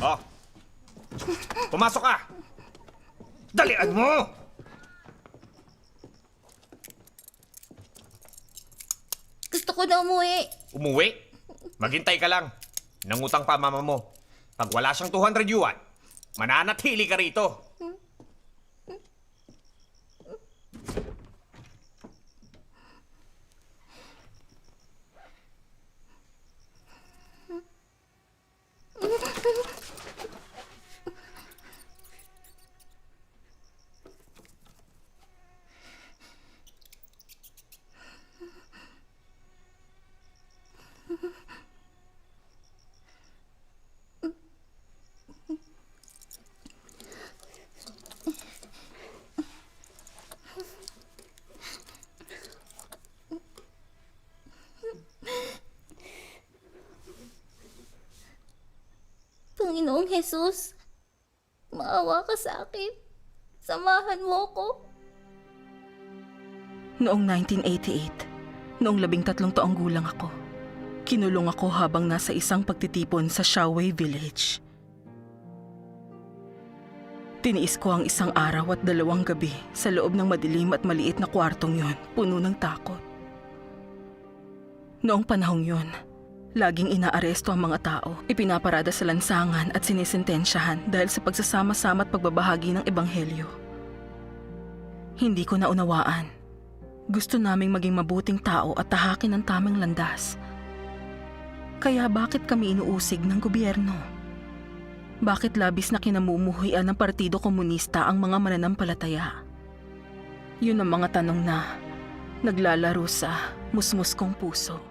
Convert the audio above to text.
Oh. Pumasok ka! Dalian mo! Gusto ko na umuwi. Umuwi? Maghintay ka lang. Nangutang pa mama mo. Pag wala siyang 200 yuan, mananatili ka rito. Panginoong Jesus, maawa ka sa akin. Samahan mo ko. Noong 1988, noong labing tatlong taong gulang ako, kinulong ako habang nasa isang pagtitipon sa Shaowei Village. Tiniis ko ang isang araw at dalawang gabi sa loob ng madilim at maliit na kwartong yon, puno ng takot. Noong panahong yon, laging inaaresto ang mga tao, ipinaparada sa lansangan at sinisintensyahan dahil sa pagsasama-sama at pagbabahagi ng ebanghelyo. Hindi ko naunawaan gusto naming maging mabuting tao at tahakin ang tamang landas. Kaya bakit kami inuusig ng gobyerno? Bakit labis na kinamumuhian ng Partido Komunista ang mga mananampalataya? Yun ang mga tanong na naglalaro sa musmus kong puso.